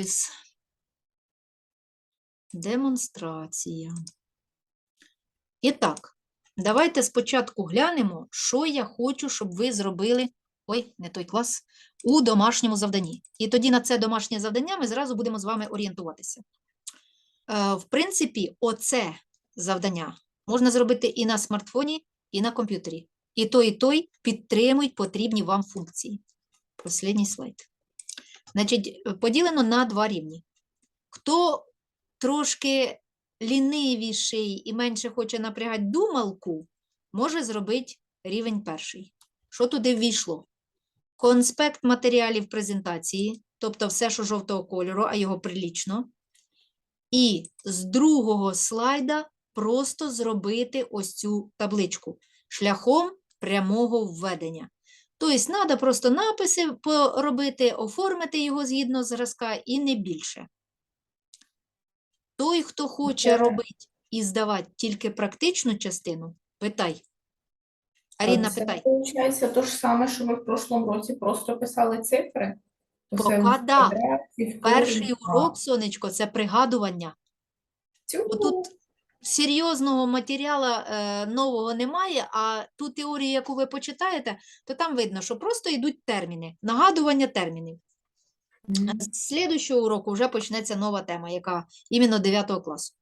Ось. Демонстрація. І так, давайте спочатку глянемо, що я хочу, щоб ви зробили. Ой, не той клас, у домашньому завданні. І тоді на це домашнє завдання ми зразу будемо з вами орієнтуватися. Е, В принципі, оце завдання можна зробити і на смартфоні, і на комп'ютері. І той, і той підтримують потрібні вам функції. Послідній слайд. Значить, поділено на два рівні. Хто трошки лінивіший і менше хоче напрягати думалку, може зробити рівень перший. Що туди ввійшло? Конспект матеріалів презентації, тобто все, що жовтого кольору, а його прилічно. І з другого слайда просто зробити ось цю табличку шляхом прямого введення. Тобто, треба просто написи поробити, оформити його згідно зразка і не більше. Той, хто хоче робити і здавати тільки практичну частину, питай. Аріна, Це питай. виходить то ж саме, що ви в прошлому році просто писали цифри? Пока да. Перший урок, сонечко, це пригадування. Отут серйозного матеріалу е, нового немає, а ту теорію, яку ви почитаєте, то там видно, що просто йдуть терміни, нагадування термінів. З слідущого уроку вже почнеться нова тема, яка іменно 9 класу.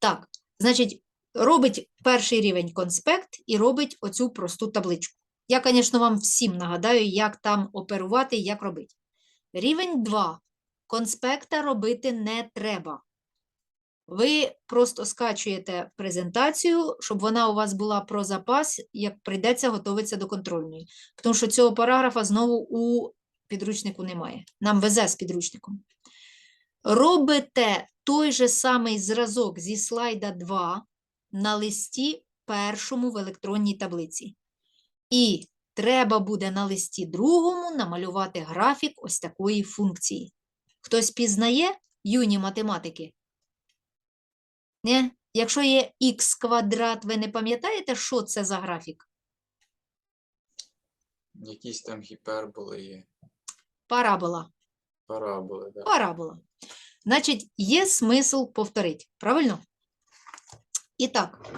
Так, значить, робить перший рівень конспект і робить оцю просту табличку. Я, звісно, вам всім нагадаю, як там оперувати і як робити. Рівень 2. Конспекта робити не треба. Ви просто скачуєте презентацію, щоб вона у вас була про запас, як прийдеться готуватися до контрольної. Тому що цього параграфа знову у підручнику немає. Нам везе з підручником. Робите той же самий зразок зі слайда 2 на листі першому в електронній таблиці. І треба буде на листі другому намалювати графік ось такої функції. Хтось пізнає юні математики? Не? Якщо є х квадрат, ви не пам'ятаєте, що це за графік? Якісь там гіперболи є, Парабола. параболи, да. Парабола. Значить, є смисл повторити, правильно? І так,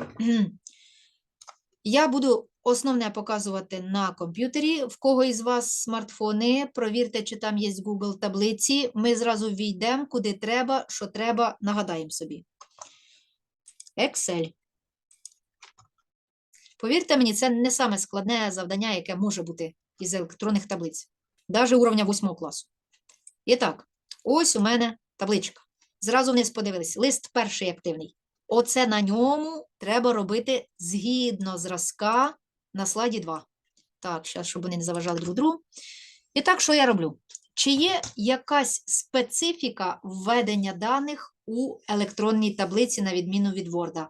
я буду основне показувати на комп'ютері. В кого із вас смартфони, провірте, чи там є Google таблиці. Ми зразу війдемо, куди треба, що треба, нагадаємо собі. Excel. Повірте мені, це не саме складне завдання, яке може бути із електронних таблиць, навіть уровня 8 класу. І так, ось у мене табличка. Зразу вниз подивились. Лист перший активний. Оце на ньому треба робити згідно зразка на слайді 2. Так, зараз, щоб вони не заважали друг другу. І так, що я роблю? Чи є якась специфіка введення даних у електронній таблиці, на відміну від Word?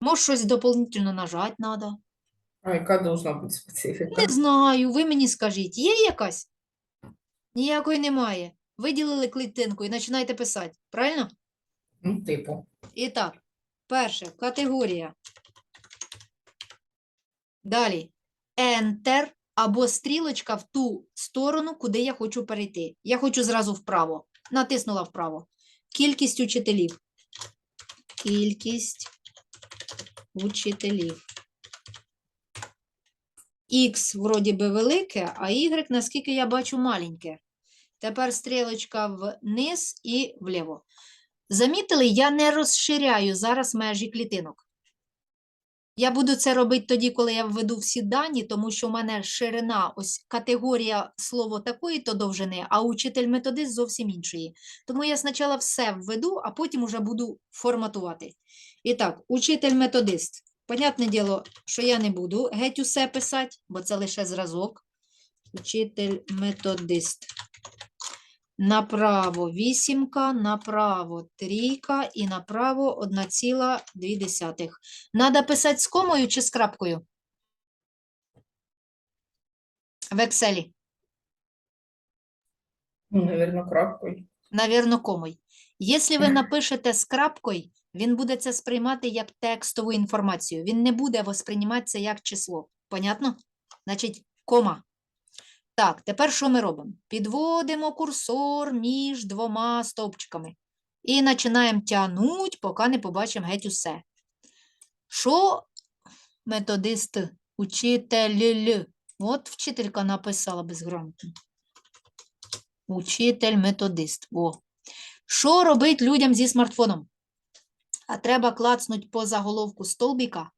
Може, щось доповнительно нажати треба? А яка должна бути специфіка? Не знаю, ви мені скажіть, є якась? Ніякої немає. Виділили клітинку і починаєте писати, правильно? Ну, типу. І так, перше, категорія. Далі. Enter або стрілочка в ту сторону, куди я хочу перейти. Я хочу зразу вправо. Натиснула вправо. Кількість учителів. Кількість учителів. Х вроді би велике, а Y, наскільки я бачу, маленьке. Тепер стрілочка вниз і вліво. Замітили, я не розширяю зараз межі клітинок. Я буду це робити тоді, коли я введу всі дані, тому що в мене ширина, ось категорія слово такої-то довжини, а учитель-методист зовсім іншої. Тому я спочатку все введу, а потім вже буду форматувати. І так, учитель-методист. Понятне діло, що я не буду геть усе писати, бо це лише зразок. Учитель-методист. Направо вісімка, направо трійка і направо 1,2. Надо писати з комою чи з крапкою? В Excel. Ну, навірно, крапкою. Навірно, комою. Якщо ви напишете з крапкою, він буде це сприймати як текстову інформацію. Він не буде восприймати це як число. Понятно? Значить, кома. Так, тепер що ми робимо? Підводимо курсор між двома стовпчиками і починаємо тягнути, поки не побачимо геть усе. Що методист, учитель? От вчителька написала безграмотно. Учитель методист. О. Що робить людям зі смартфоном? А треба клацнути по заголовку столбіка.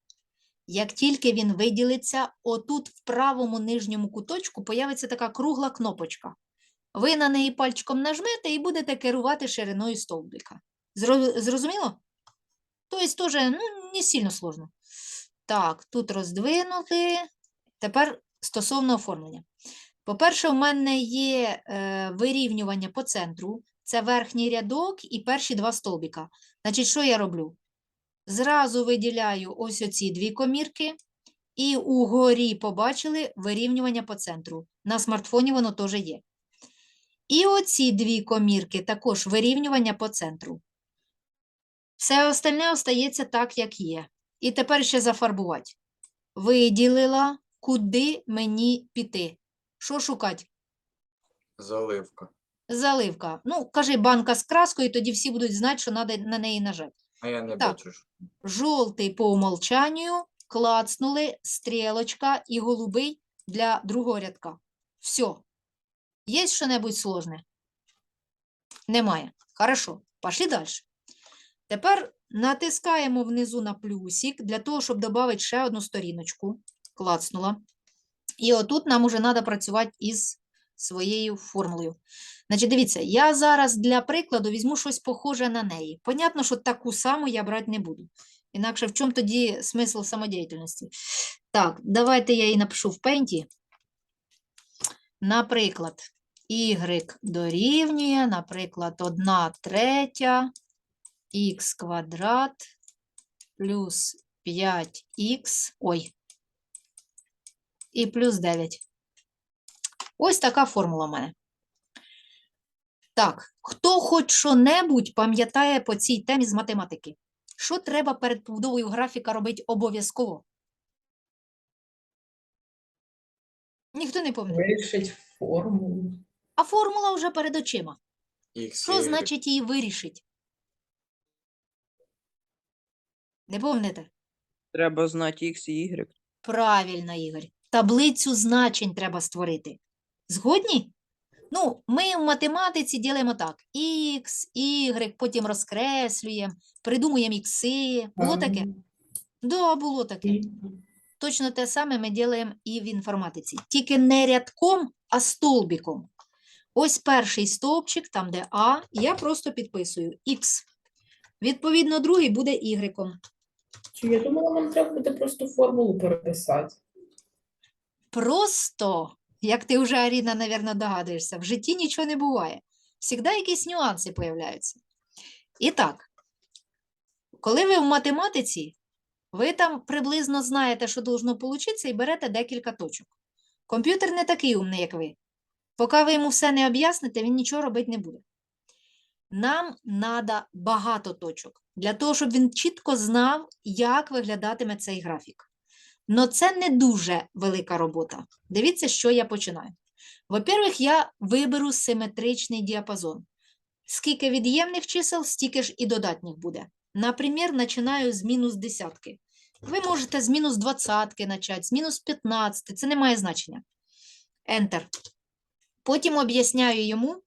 Як тільки він виділиться, отут в правому нижньому куточку появиться така кругла кнопочка. Ви на неї пальчиком нажмете і будете керувати шириною стовбика. Зрозуміло? Тобто теж ну, не сильно сложно. Так, тут роздвинути. Тепер стосовно оформлення. По-перше, у мене є е, вирівнювання по центру. Це верхній рядок і перші два стовбіка. Значить, що я роблю? Зразу виділяю ось оці дві комірки, і угорі побачили вирівнювання по центру. На смартфоні воно теж є. І оці дві комірки також вирівнювання по центру. Все остальне остається так, як є. І тепер ще зафарбувати. Виділила, куди мені піти. Що шукати? Заливка. Заливка. Ну, кажи банка з краскою, тоді всі будуть знати, що треба на неї нажати. А я не Так. бачу. Жовтий по умолчанню, клацнули, стрілочка і голубий для другого рядка. Все. Є що-небудь сложне? Немає. Хорошо, пошли далі. Тепер натискаємо внизу на плюсик для того, щоб додати ще одну сторіночку. Клацнула. І отут нам уже треба працювати із своєю формулою. Значить, дивіться, я зараз для прикладу візьму щось похоже на неї. Понятно, що таку саму я брати не буду. Інакше в чому тоді смисл самодіяльності? Так, давайте я її напишу в пенті. Наприклад, y дорівнює, наприклад, 1 третя х квадрат плюс 5х, ой, і плюс 9. Ось така формула в мене. Так, хто хоч що-небудь пам'ятає по цій темі з математики? Що треба перед побудовою графіка робити обов'язково? Ніхто не пам'ятає. Вирішить формулу. А формула вже перед очима. Х, Що Y. значить її вирішить? Не пам'ятаєте? Треба знати X і Y. Правильно, Ігор. Таблицю значень треба створити. Згодні? Ну, ми в математиці ділимо так: X, Y, потім розкреслюємо, придумуємо ікси. Було таке? Да, було таке. Точно те саме ми робимо і в інформатиці. Тільки не рядком, а столбиком. Ось перший стовпчик, там де А, я просто підписую Х. Відповідно, другий буде Y. Чи я думала, нам треба буде просто формулу переписати. Просто, як ти вже, Аріна, напевно, догадуєшся, в житті нічого не буває. Всегда якісь нюанси появляються. І так, коли ви в математиці, ви там приблизно знаєте, що должно получитися, і берете декілька точок. Комп'ютер не такий умний, як ви. Поки ви йому все не об'ясните, він нічого робити не буде. Нам треба багато точок для того, щоб він чітко знав, як виглядатиме цей графік. Но це не дуже велика робота. Дивіться, що я починаю. Во-первых, я виберу симетричний діапазон. Скільки від'ємних чисел, стільки ж і додатніх буде. Наприклад, починаю з мінус десятки. Ви можете з мінус двадцятки почати, з мінус 15, це не має значення. Enter. Потім об'ясняю йому,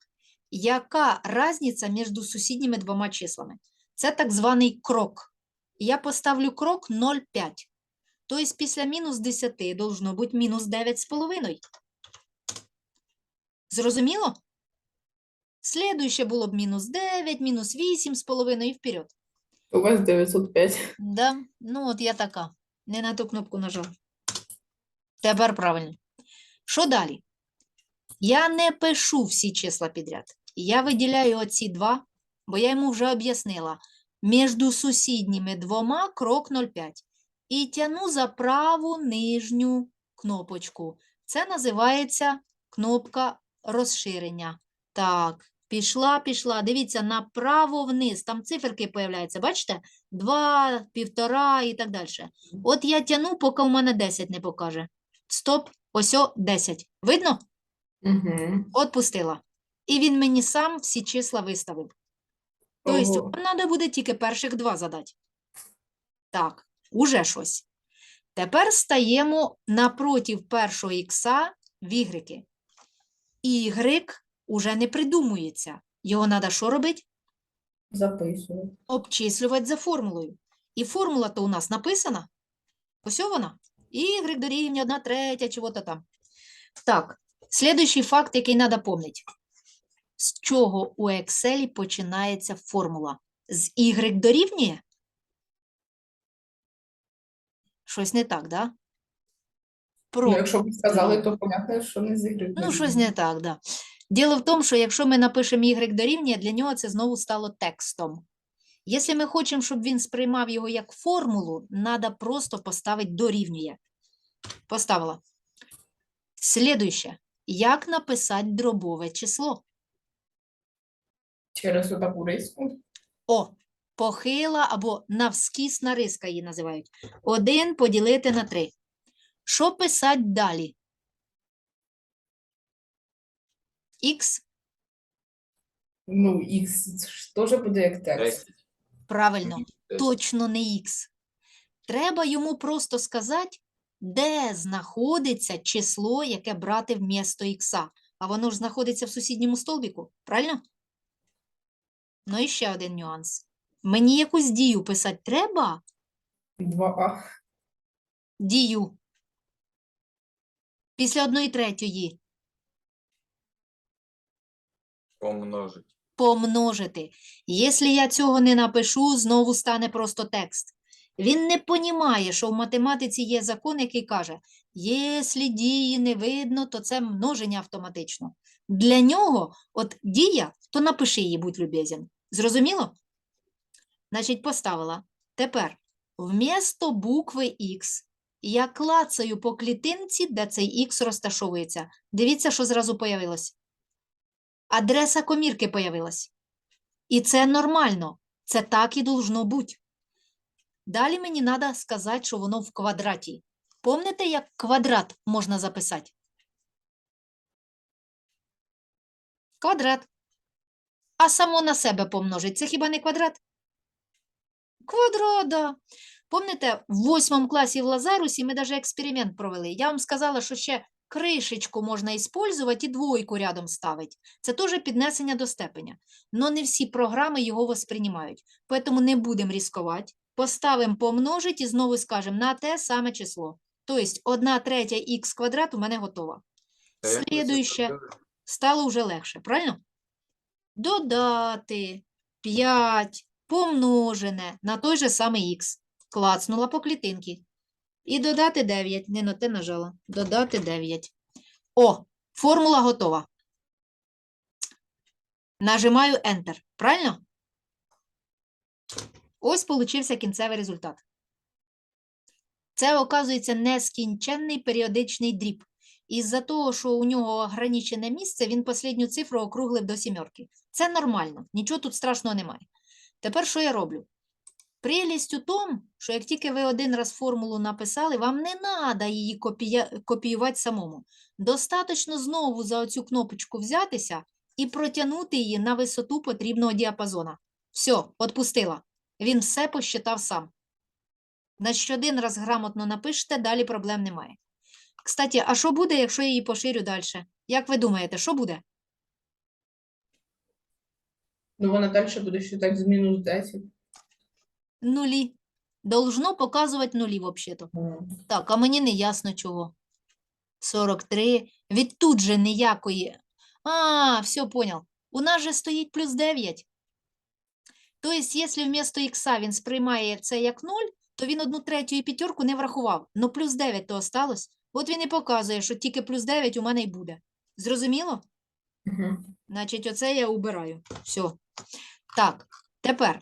яка різниця між сусідніми двома числами. Це так званий крок. Я поставлю крок 0,5. Тобто після мінус 10 должно бути мінус 9,5. Зрозуміло? Слідуюче було б мінус 9, мінус 8,5 і вперед. У вас 905. Да? Ну, от я така. Не на ту кнопку нажав. Тепер правильно. Що далі? Я не пишу всі числа підряд. Я виділяю оці два, бо я йому вже об'яснила. Між сусідніми двома крок 0,5. І тяну за праву нижню кнопочку. Це називається кнопка розширення. Так, пішла, пішла. Дивіться, направо вниз. Там циферки появляються. Бачите? 2, півтора і так далі. От я тяну, поки у мене 10 не покаже. Стоп, ось о 10. Видно? Угу. Отпустила. І він мені сам всі числа виставив. Тобто, треба буде тільки перших два задати. Так, уже щось. Тепер стаємо напротив першого ікса в ігреки. Y уже не придумується. Його треба що робити? Записую. Обчислювати за формулою. І формула то у нас написана. Ось вона. Y дорівнює 1 третя, чого-то там. Так, слідуючий факт, який треба пам'ятати. З чого у Excel починається формула? З Y дорівнює? Щось не так, да? Про... Ну, якщо б сказали, то понятно, що не з ігри. Ну, щось не так, да. Діло в тому, що якщо ми напишемо y дорівнює, для нього це знову стало текстом. Якщо ми хочемо, щоб він сприймав його як формулу, треба просто поставити дорівнює. Поставила. Слідуюче. Як написати дробове число? Через отаку риску. О, похила або навскісна риска її називають. Один поділити на три. Що писати далі? Х Ну, х ж теж буде як текст. Правильно, точно не х. Треба йому просто сказати, де знаходиться число, яке брати вмісто х. А воно ж знаходиться в сусідньому столбіку, правильно? Ну і ще один нюанс. Мені якусь дію писати треба? 2а. Дію. Після одної третьої. Помножить. помножити. Якщо я цього не напишу, знову стане просто текст. Він не понімає, що в математиці є закон, який каже, якщо дії не видно, то це множення автоматично. Для нього, от дія, то напиши її, будь любезен. Зрозуміло? Значить, поставила. Тепер, вмісто букви Х я клацаю по клітинці, де цей Х розташовується. Дивіться, що зразу появилось адреса комірки появилась. І це нормально. Це так і должно бути. Далі мені треба сказати, що воно в квадраті. Помните, як квадрат можна записати? Квадрат. А само на себе помножить. Це хіба не квадрат? Квадрат, да. Помните, в восьмому класі в Лазарусі ми навіть експеримент провели. Я вам сказала, що ще кришечку можна использувати і двойку рядом ставити. Це теж піднесення до степеня. Но не всі програми його восприймають. Тому не будемо ризикувати. Поставимо помножить і знову скажемо на те саме число. Тобто 1 третя х квадрат у мене готова. Слідуюче стало вже легше, правильно? Додати 5 помножене на той же самий х. Клацнула по клітинки. І додати 9. Не на те нажала. Додати 9. О, формула готова. Нажимаю Enter. Правильно? Ось получився кінцевий результат. Це, оказується, нескінченний періодичний дріб. Із-за того, що у нього ограничене місце, він останню цифру округлив до сімерки. Це нормально, нічого тут страшного немає. Тепер що я роблю? Прелість у тому, що як тільки ви один раз формулу написали, вам не треба її копіювати самому. Достаточно знову за оцю кнопочку взятися і протягнути її на висоту потрібного діапазона. Все, відпустила. Він все посчитав сам. Значить, один раз грамотно напишете, далі проблем немає. Кстати, а що буде, якщо я її поширю далі? Як ви думаєте, що буде? Ну, вона далі буде считати з мінус 10. Нулі. Должно показувати нулі, взагалі-то. Так, а мені не ясно чого. 43. Від тут же ніякої. А, все, понял. У нас же стоїть плюс 9. Тобто, якщо вмісто х він сприймає це як 0, то він одну третю і п'ятерку не врахував. Ну плюс 9 то осталось. От він і показує, що тільки плюс 9 у мене й буде. Зрозуміло? Мгм. Значить, оце я убираю. Все. Так, тепер,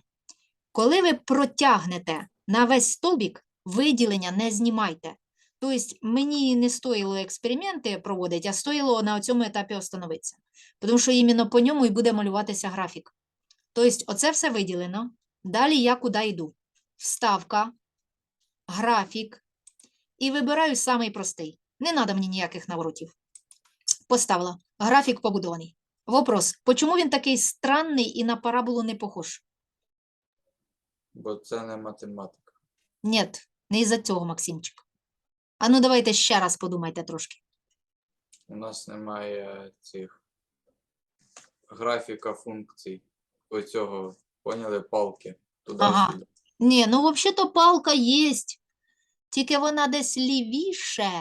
коли ви протягнете на весь стовбік, виділення не знімайте. Тобто, мені не стоїло експерименти проводити, а стоїло на цьому етапі остановитися. Тому що іменно по ньому і буде малюватися графік. Тобто, оце все виділено. Далі я куди йду? Вставка, графік. І вибираю самий простий. Не треба мені ніяких наворотів. поставила. Графік побудований. Вопрос. Почому він такий странний і на параболу не похож? Бо це не математика. Ні, не із-за цього, Максимчик. А ну давайте ще раз подумайте трошки. У нас немає цих графіка функцій. Оцього, поняли, палки. Ага. Туди-сюди. Ні, ну взагалі-то палка є. Тільки вона десь лівіше.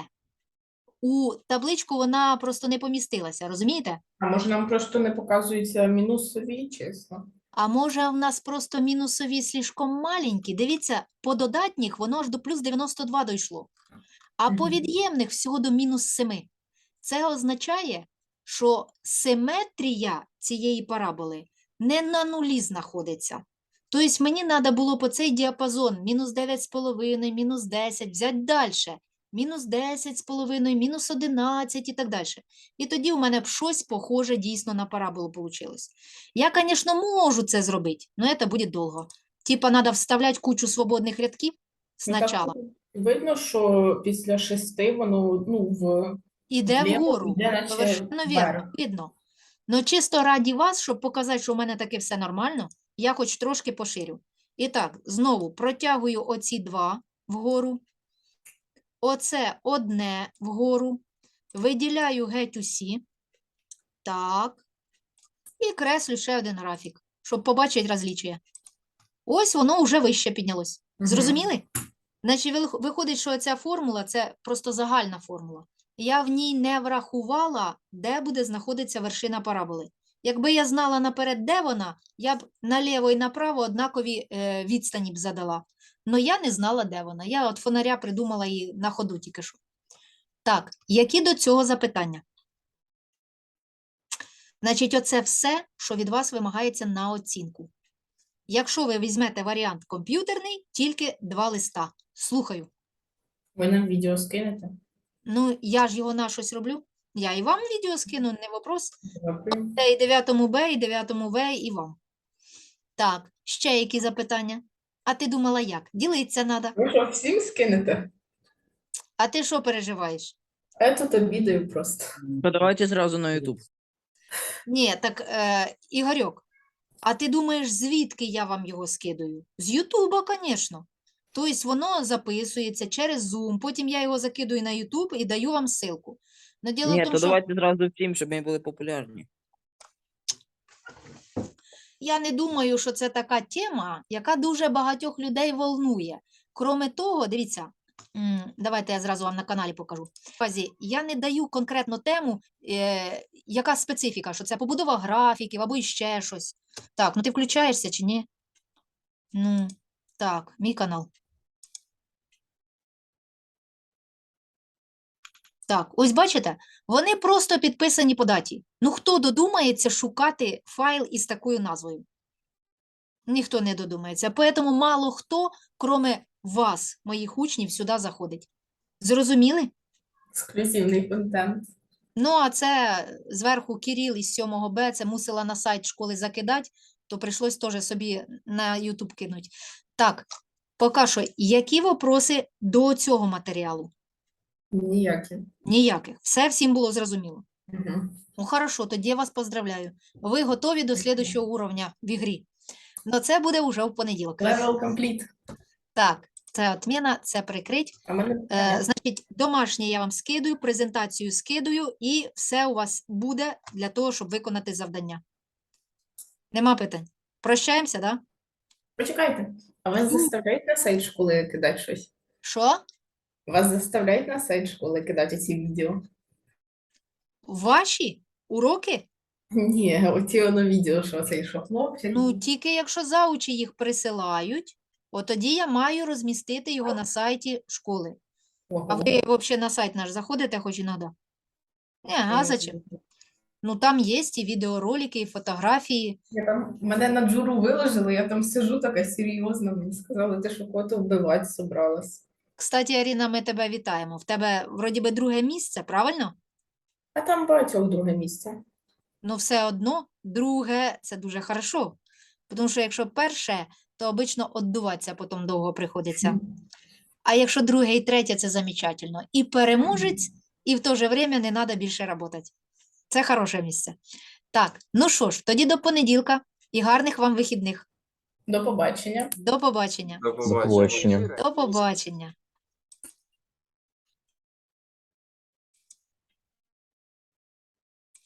У табличку вона просто не помістилася, розумієте? А може нам просто не показуються мінусові числа? А може в нас просто мінусові слишком маленькі? Дивіться, по додатніх воно аж до плюс 92 дійшло. А по від'ємних всього до мінус 7. Це означає, що симетрія цієї параболи не на нулі знаходиться. Тобто мені треба було по цей діапазон мінус 9,5, мінус 10, взяти далі. Мінус 10,5, мінус 11 і так далі. І тоді у мене б щось похоже дійсно на параболу вийшло. Я, звісно, можу це зробити, але це буде довго. Типа, треба вставляти кучу свободних рядків Ну, спочатку. Видно, що після шести воно ну, в Іде вгору. Совершенно вірно, видно. Ну, чисто раді вас, щоб показати, що у мене таке все нормально, я хоч трошки поширю. І так, знову протягую оці два вгору. Оце одне вгору. Виділяю геть усі. Так. І креслю ще один графік, щоб побачити розлічує. Ось воно вже вище піднялось. Зрозуміли? Значить, виходить, що ця формула це просто загальна формула. Я в ній не врахувала, де буде знаходитися вершина параболи. Якби я знала наперед, де вона, я б наліво і направо однакові е, відстані б задала. Но я не знала, де вона. Я от фонаря придумала її на ходу тільки що. Так, які до цього запитання? Значить, оце все, що від вас вимагається на оцінку. Якщо ви візьмете варіант комп'ютерний, тільки два листа. Слухаю. ви нам відео скинете. Ну, я ж його на щось роблю. Я і вам відео скину, не вопрос. Дякую. Це і 9 Б, і 9 В, і вам. Так, ще які запитання? А ти думала як? Ділитися треба. Ви що, всім скинете? А ти що переживаєш? Я тут обідаю просто. То давайте зразу на YouTube. Ні, так, е, Ігорьок, а ти думаєш, звідки я вам його скидаю? З Ютуба, звісно. Тобто воно записується через Zoom, потім я його закидую на YouTube і даю вам ссылку. Діло в Ні, тому, то що давайте зразу всім, щоб ми були популярні. Я не думаю, що це така тема, яка дуже багатьох людей волнує. Кроме того, дивіться, давайте я зразу вам на каналі покажу. Я не даю конкретну тему, е, яка специфіка, що це побудова графіків або ще щось. Так, ну ти включаєшся чи ні? Ну, так, мій канал. Так, ось бачите, вони просто підписані по даті. Ну хто додумається шукати файл із такою назвою? Ніхто не додумається. Поэтому мало хто, кроме вас, моїх учнів, сюди заходить. Зрозуміли? Ексклюзивний контент. Ну, а це зверху Кіріл із 7 Б, це мусила на сайт школи закидати, то прийшлось теж собі на YouTube кинуть. Так, поки що, які вопроси до цього матеріалу? Ніякі. Ніяких. Все всім було зрозуміло. Угу. Ну, хорошо, тоді я вас поздравляю. Ви готові до слідущого уровня в ігрі. Но це буде вже в понеділок. Level complete. Так, це отміна, це прикрить. А мене Е, значить, домашнє я вам скидую, презентацію скидую, і все у вас буде для того, щоб виконати завдання. Нема питань. Прощаємося, да? Почекайте. А вас заставляють на сайт школи кидати щось? Що? Вас заставляють на сайт школи кидати ці відео? Ваші уроки? Ні, оці воно відео, що цей що хлопчик. Ну, тільки якщо заучі їх присилають, от тоді я маю розмістити його на сайті школи. А ви взагалі на сайт наш заходите хоч іноді? Ні, а зачем? Ну, там є і відеоролики, і фотографії. Я там, мене на джуру виложили, я там сижу така серйозна, мені сказали, ти що кого-то вбивати собралась. Кстати, Аріна, ми тебе вітаємо. В тебе, вроді би, друге місце, правильно? А там багатьох друге місце. Ну, все одно, друге це дуже хорошо. Тому що якщо перше, то обично віддуватися потім довго приходиться. А якщо друге і третє, це замечательно. І переможець, і в то же время не треба більше працювати. Це хороше місце. Так, ну що ж, тоді до понеділка і гарних вам вихідних. До побачення. До побачення. До побачення. До побачення.